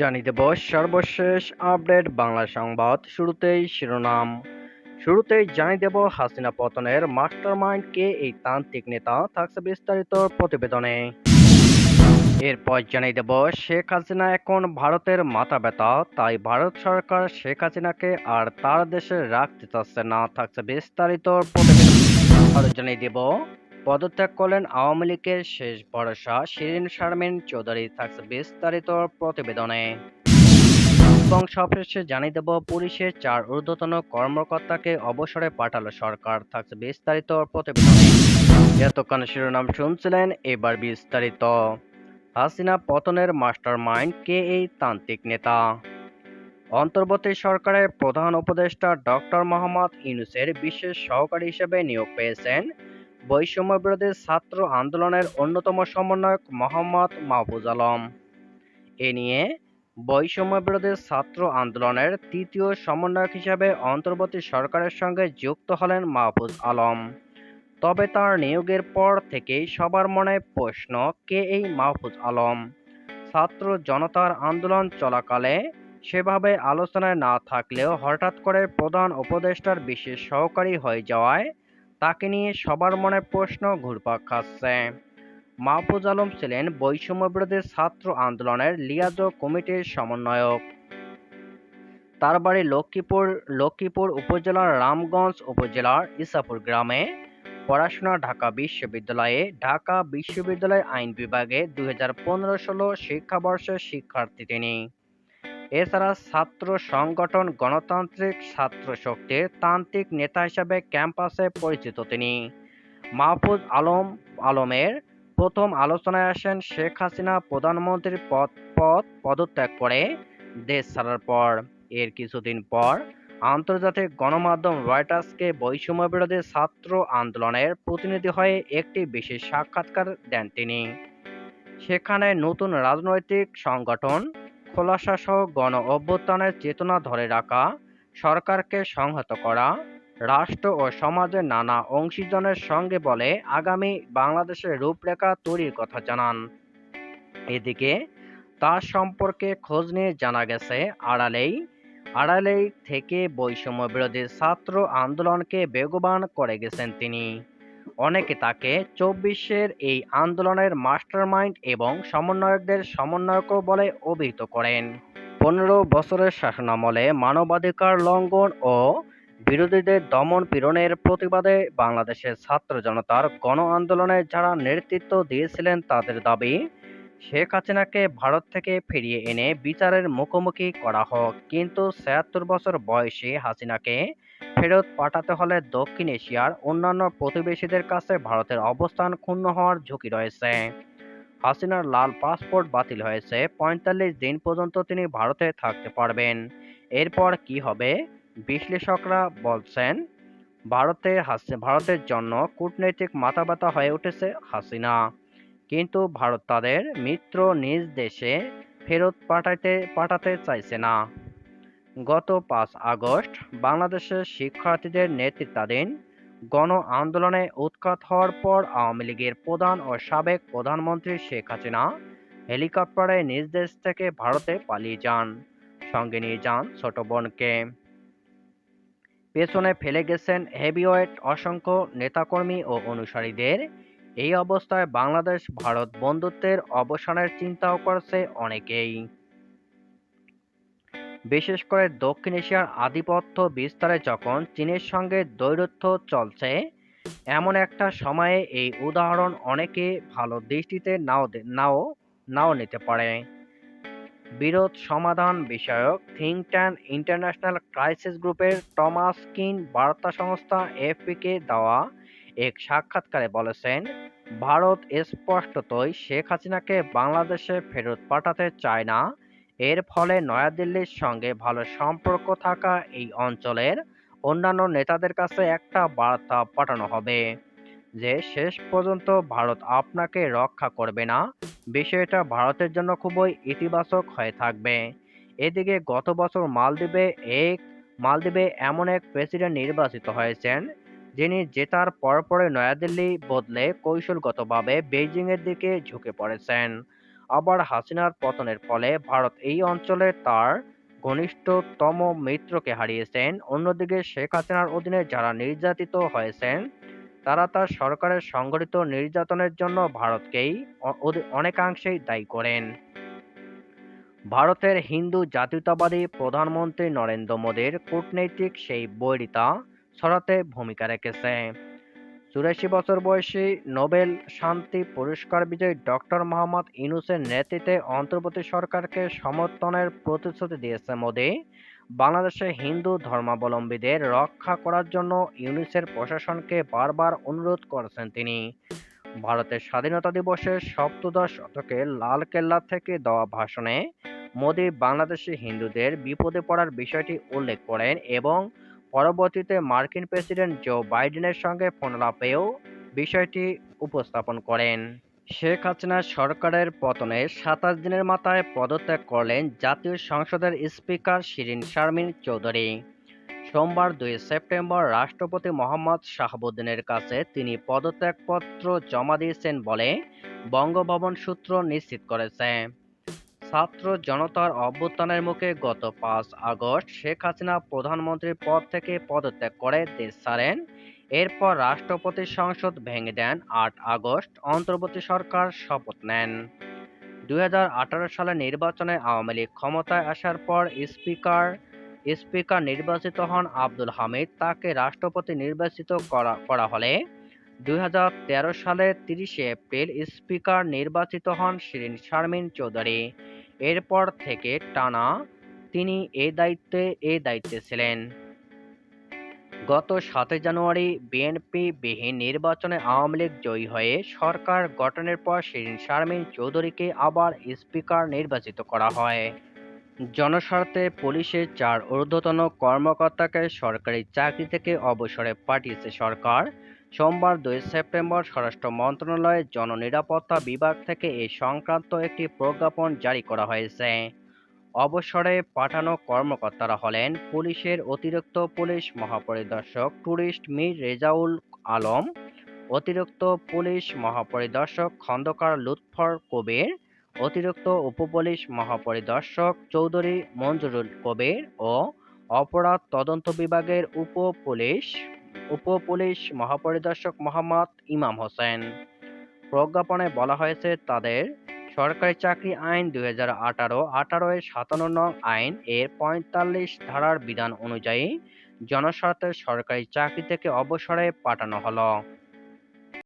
জানিয়ে দেব সর্বশেষ আপডেট বাংলা সংবাদ শুরুতেই শিরোনাম। শুরুতেই জানিয়ে দেব হাসিনা পতনের মাস্টারমাইন্ড কে এই তান্ত্রিক নেতা থাকছে বিস্তারিত প্রতিবেদনে। এরপর জানিয়ে দেব শেখ হাসিনা এখন ভারতের মাথা ব্যথা, তাই ভারত সরকার শেখ হাসিনাকে আর তার দেশে রাখতে চাচ্ছে না, থাকছে বিস্তারিত প্রতিবেদন। জানিয়ে দেব পদত্যাগ করলেন আওয়ামী লীগের শেষ ভরসা শিরিন শারমিন চৌধুরী থাকছে বিস্তারিত প্রতিবেদনে। এবং সবশেষে জানিয়ে দেব, পুলিশের চার ঊর্ধ্বতন কর্মকর্তাকে অবসরে পাঠালো সরকার, থাকছে বিস্তারিত প্রতিবেদনে। এতক্ষণ শিরোনাম শুনছিলেন এবার বিস্তারিত। হাসিনা পতনের মাস্টার মাইন্ড কে এই তান্ত্রিক নেতা? অন্তর্বর্তী সরকারের প্রধান উপদেষ্টা ডক্টর মোহাম্মদ ইউনুসের বিশেষ সহকারী হিসেবে নিয়োগ পেয়েছেন বৈষম্য বিরোধী ছাত্র আন্দোলনের অন্যতম সমন্বয়ক মোহাম্মদ মাহফুজ আলম। এ নিয়ে বৈষম্য বিরোধী ছাত্র আন্দোলনের তৃতীয় সমন্বয়ক হিসাবে অন্তর্বর্তী সরকারের সঙ্গে যুক্ত হলেন মাহফুজ আলম। তবে তার নিয়োগের পর থেকেই সবার মনে প্রশ্ন, কে এই মাহফুজ আলম? ছাত্র জনতার আন্দোলন চলাকালে সেভাবে আলোচনায় না থাকলেও হঠাৎ করে প্রধান উপদেষ্টার বিশেষ সহকারী হয়ে যাওয়ায় তাকে নিয়ে সবার মনে প্রশ্ন ঘুরপাক খাচ্ছে। মাহফুজ আলম ছিলেন বৈষম্য বিরোধী ছাত্র আন্দোলনের লিয়াজো কমিটির সমন্বয়ক। তার বাড়ি লক্ষ্মীপুর লক্ষ্মীপুর উপজেলার রামগঞ্জ উপজেলার ইসাপুর গ্রামে। পড়াশোনা ঢাকা বিশ্ববিদ্যালয়ে, ঢাকা বিশ্ববিদ্যালয় আইন বিভাগে দুই হাজার পনেরো ষোলো শিক্ষাবর্ষের শিক্ষার্থী তিনি। এছাড়া ছাত্র সংগঠন গণতান্ত্রিক ছাত্র শক্তির তান্ত্রিক নেতা হিসাবে ক্যাম্পাসে পরিচিত তিনি। মাহফুজ আলম আলমের প্রথম আলোচনায় আসেন শেখ হাসিনা প্রধানমন্ত্রীর পদ পদ পদত্যাগ করে দেশ ছাড়ার পর। এর কিছুদিন পর আন্তর্জাতিক গণমাধ্যম রয়টার্সকে বৈষম্য বিরোধী ছাত্র আন্দোলনের প্রতিনিধি হয়ে একটি বিশেষ সাক্ষাৎকার দেন তিনি। সেখানে নতুন রাজনৈতিক সংগঠন খোলাসাসহ গণ অভ্যুত্থানের চেতনা ধরে রাখা, সরকারকে সংহত করা, রাষ্ট্র ও সমাজের নানা অংশীজনের সঙ্গে বলে আগামী বাংলাদেশের রূপরেখা তৈরির কথা জানান। এদিকে তার সম্পর্কে খোঁজ নিয়ে জানা গেছে, আড়ালেই আড়ালেই থেকে বৈষম্য বিরোধী ছাত্র আন্দোলনকে বেগবান করে গেছেন তিনি। অনেকে তাকে চব্বিশের এই আন্দোলনের মাস্টারমাইন্ড এবং সমন্বয়কদের সমন্বয়কও বলে অভিহিত করেন। পনেরো বছরের শাসনামলে মানবাধিকার লঙ্ঘন ও বিরোধীদের দমন পীড়নের প্রতিবাদে বাংলাদেশের ছাত্র জনতার গণ আন্দোলনে যারা নেতৃত্ব দিয়েছিলেন তাদের দাবি, শেখ হাসিনাকে ভারত থেকে ফিরিয়ে এনে বিচারের মুখোমুখি করা হোক। কিন্তু ছিয়াত্তর বছর বয়সী হাসিনাকে ফেরত পাঠাতে হলে দক্ষিণ এশিয়ার অন্যান্য প্রতিবেশীদের কাছে ভারতের অবস্থান ক্ষুণ্ণ হওয়ার ঝুঁকি রয়েছে। হাসিনার লাল পাসপোর্ট বাতিল হয়েছে, পঁয়তাল্লিশ দিন পর্যন্ত তিনি ভারতে থাকতে পারবেন। এরপর কি হবে? বিশ্লেষকরা বলছেন, ভারতে ভারতের জন্য কূটনৈতিক মাথাব্যথা হয়ে উঠেছে হাসিনা। কিন্তু ভারত তাদের মিত্র নিজ দেশে ফেরত পাঠাতে পাঠাতে চাইছে না। গত পাঁচ আগস্ট বাংলাদেশের শিক্ষার্থীদের নেতৃত্বাধীন গণ আন্দোলনে উৎখাত হওয়ার পর আওয়ামী লীগের প্রধান ও সাবেক প্রধানমন্ত্রী শেখ হাসিনা হেলিকপ্টারে নিজ দেশ থেকে ভারতে পালিয়ে যান। সঙ্গে নিয়ে যান ছোট বোনকে। পেছনে ফেলে গেছেন হেভিওয়েট অসংখ্য নেতাকর্মী ও অনুসারীদের। এই অবস্থায় বাংলাদেশ ভারত বন্ধুত্বের অবসানের চিন্তাও করছে অনেকেই। বিশেষ করে দক্ষিণ এশিয়ার আধিপত্য বিস্তারে যখন চীনের সঙ্গে দৈরথ্য চলছে, এমন একটা সময়ে এই উদাহরণ অনেকে ভালো দৃষ্টিতে নাও নাও নাও নিতে পারে। বিরোধ সমাধান বিষয়ক থিঙ্ক ট্যাঙ্ক ইন্টারন্যাশনাল ক্রাইসিস গ্রুপের টমাস কিন বার্তা সংস্থা এফপিকে দেওয়া এক সাক্ষাৎকারে বলেছেন, ভারত স্পষ্টতই শেখ হাসিনাকে বাংলাদেশে ফেরত পাঠাতে চায় না। এর ফলে নয়াদিল্লির সঙ্গে ভালো সম্পর্ক থাকা এই অঞ্চলের অন্যান্য নেতাদের কাছে একটা বার্তা পাঠানো হবে যে, শেষ পর্যন্ত ভারত আপনাকে রক্ষা করবে না। বিষয়টা ভারতের জন্য খুবই ইতিবাচক হয়ে থাকবে। এদিকে গত বছর মালদ্বীপে এক, মালদ্বীপে এমন এক প্রেসিডেন্ট নির্বাচিত হয়েছেন যিনি জেতার পরপরই নয়াদিল্লি বদলে কৌশলগতভাবে বেইজিংয়ের দিকে ঝুঁকে পড়েছেন। আবার হাসিনার পতনের ফলে ভারত এই অঞ্চলে তার ঘনিষ্ঠতম মিত্রকে হারিয়েছেন। অন্যদিকে শেখ হাসিনার অধীনে যারা নির্যাতিত হয়েছেন, তারা তার সরকারের সংগঠিত নির্যাতনের জন্য ভারতকেই অনেকাংশেই দায়ী করেন। ভারতের হিন্দু জাতীয়তাবাদী প্রধানমন্ত্রী নরেন্দ্র মোদীর কূটনৈতিক সেই বৈরিতা ছড়াতে ভূমিকা রেখেছে। চুরাশি বছর বয়সী নোবেল শান্তি পুরস্কার বিজয়ী ডক্টর মোহাম্মদ ইউনূসের নেতৃত্বে অন্তর্বর্তী সরকারকে সমর্থনের প্রতিশ্রুতি দিয়েছে মোদি। বাংলাদেশে হিন্দু ধর্মাবলম্বীদের রক্ষা করার জন্য ইউনিসের প্রশাসনকে বারবার অনুরোধ করেছেন তিনি। ভারতের স্বাধীনতা দিবসের সপ্তদশ শতকে লালকেল্লা থেকে দেওয়া ভাষণে মোদী বাংলাদেশি হিন্দুদের বিপদে পড়ার বিষয়টি উল্লেখ করেন এবং পরবর্তীতে মার্কিন প্রেসিডেন্ট জো বাইডেনের সঙ্গে ফোনালাপেও বিষয়টি উপস্থাপন করেন। শেখ হাসিনা সরকারের পতনে সাতাশ দিনের মাথায় পদত্যাগ করলেন জাতীয় সংসদের স্পিকার শিরিন শারমিন চৌধুরী। সোমবার দুই সেপ্টেম্বর রাষ্ট্রপতি মোহাম্মদ শাহাবুদ্দিনের কাছে তিনি পদত্যাগপত্র জমা দিয়েছেন বলে বঙ্গভবন সূত্র নিশ্চিত করেছে। ছাত্র জনতার অভ্যুত্থানের মুখে গত পাঁচ আগস্ট শেখ হাসিনা প্রধানমন্ত্রীর পদ থেকে পদত্যাগ করে দেশ ছাড়েন। এরপর রাষ্ট্রপতি সংসদ ভেঙে দেন। আট আগস্ট অন্তর্বর্তী সরকার শপথ নেন। দুই সালে নির্বাচনে আওয়ামী লীগ ক্ষমতায় আসার পর স্পিকার স্পিকার নির্বাচিত হন আব্দুল হামিদ। তাকে রাষ্ট্রপতি নির্বাচিত করা করা হলে দুই হাজার তেরো সালে তিরিশে এপ্রিল স্পিকার নির্বাচিত হন শিরিন শারমিন চৌধুরী। এরপর থেকে টানা তিনি এই দায়িত্বে এই দায়িত্বে ছিলেন। গত সাতই জানুয়ারি বিএনপি বিহীন নির্বাচনে আওয়ামী লীগ জয়ী হয়ে সরকার গঠনের পর শিরিন শারমিন চৌধুরীকে আবার স্পিকার নির্বাচিত করা হয়। জনস্বার্থে পুলিশের চার ঊর্ধ্বতন কর্মকর্তাকে সরকারি চাকরি থেকে অবসরে পাঠিয়েছে সরকার। সোমবার দুই সেপ্টেম্বর স্বরাষ্ট্র মন্ত্রণালয়ের জননিরাপত্তা বিভাগ থেকে এ সংক্রান্ত একটি প্রজ্ঞাপন জারি করা হয়েছে। অবসরে পাঠানো কর্মকর্তারা হলেন পুলিশের অতিরিক্ত পুলিশ মহাপরিদর্শক ট্যুরিস্ট মীর রেজাউল আলম, অতিরিক্ত পুলিশ মহাপরিদর্শক খন্দকার লুৎফর কবির, অতিরিক্ত উপপুলিশ মহাপরিদর্শক চৌধুরী মঞ্জুরুল কবির ও অপরাধ তদন্ত বিভাগের উপ পুলিশ উপ পুলিশ মহাপরিদর্শক মোহাম্মদ ইমাম হোসেন। প্রজ্ঞাপনে বলা হয়েছে, তাদের সরকারি চাকরি আইন দুই হাজার আঠারো আঠারো এর সাতান্ন নং আইন এর পঁয়তাল্লিশ ধারার বিধান অনুযায়ী জনস্বার্থে সরকারি চাকরি থেকে অবসরে পাঠানো হলো।